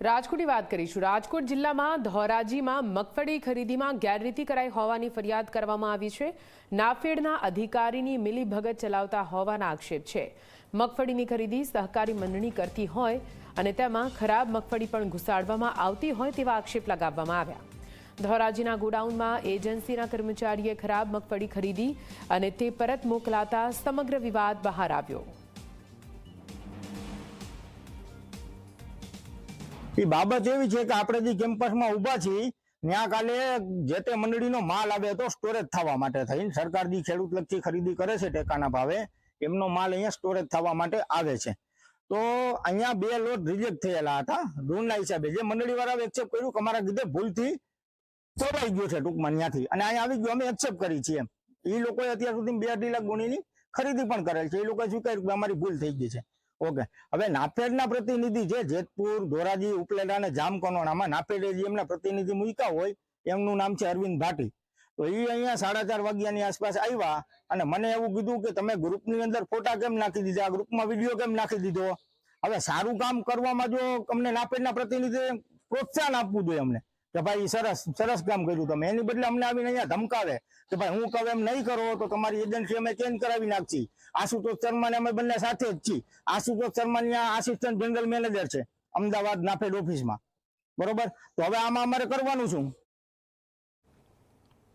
રાજકોટની વાત કરીશું. રાજકોટ જિલ્લામાં ધોરાજીમાં મગફળી ખરીદીમાં ગેરરીતિ કરાઈ હોવાની ફરિયાદ કરવામાં આવી છે. નાફેડના અધિકારીની મિલીભગત ચલાવતા હોવાના આક્ષેપ છે. મગફળીની ખરીદી સહકારી મંડળી કરતી હોય અને તેમાં ખરાબ મગફળી પણ ઘુસાડવામાં આવતી હોય તેવા આક્ષેપ લગાવવામાં આવ્યા. ધોરાજીના ગોડાઉનમાં એજન્સીના કર્મચારીએ ખરાબ મગફળી ખરીદી અને તે પરત મોકલાતા સમગ્ર વિવાદ બહાર આવ્યો. એ બાબત એવી છે કે આપણે જે કેમ્પસમાં ઊભા છીએ ત્યાં કાલે જે તે મંડળીનો માલ આવે તો સ્ટોરેજ થવા માટે થઈને સરકાર જે ખેડૂત લક્ષી ખરીદી કરે છે ટેકાના ભાવે, એમનો માલ અહીંયા સ્ટોરેજ થવા માટે આવે છે. તો અહીંયા બે લોટ રિજેક્ટ થયેલા હતા. ઋણના હિસાબે જે મંડળી વાળા એક્સેપ્ટ કર્યું કે અમારા કીધે ભૂલથી ચોરાઈ ગયો છે ટૂંકમાં ત્યાંથી અને અહીંયા આવી ગયો, અમે એક્સેપ્ટ કરી છીએ એ લોકોએ અત્યાર સુધી બે અઢી લાખ ગુણીની ખરીદી પણ કરેલ છે. એ લોકોએ સ્વીકાર્યું કે અમારી ભૂલ થઈ ગઈ છે. ઓકે. હવે નાફેડના પ્રતિનિધિ છે જેતપુર, ધોરાજી, ઉપલેટા અને જામકનોડામાં નાફેડે જે એમના પ્રતિનિધિ મૂક્યા હોય, એમનું નામ છે અરવિંદ ભાટી. તો એ અહીંયા સાડા ચાર વાગ્યાની આસપાસ આવ્યા અને મને એવું કીધું કે તમે ગ્રુપની અંદર ફોટા કેમ નાખી દીધા? ગ્રુપમાં વીડિયો કેમ નાખી દીધો? હવે સારું કામ કરવામાં જો અમને નાફેડના પ્રતિનિધિ પ્રોત્સાહન આપવું જોઈએ અમને. કે ભાઈ સરસ સરસ કામ કર્યું તમે. એની બદલે અમને આવીને અહીંયા ધમકાવે કે ભાઈ હું કહું એમ નહીં કરો તો તમારી એજન્સી અમે ચેન્જ કરાવી નાખશી. આશુતોષ શર્મા ને અમે બંને સાથે જ છીએ. Ashutosh Sharma assistant general manager છે, અમદાવાદ નાફેડ ઓફિસમાં બરોબર? તો હવે આમાં અમારે કરવાનું શું?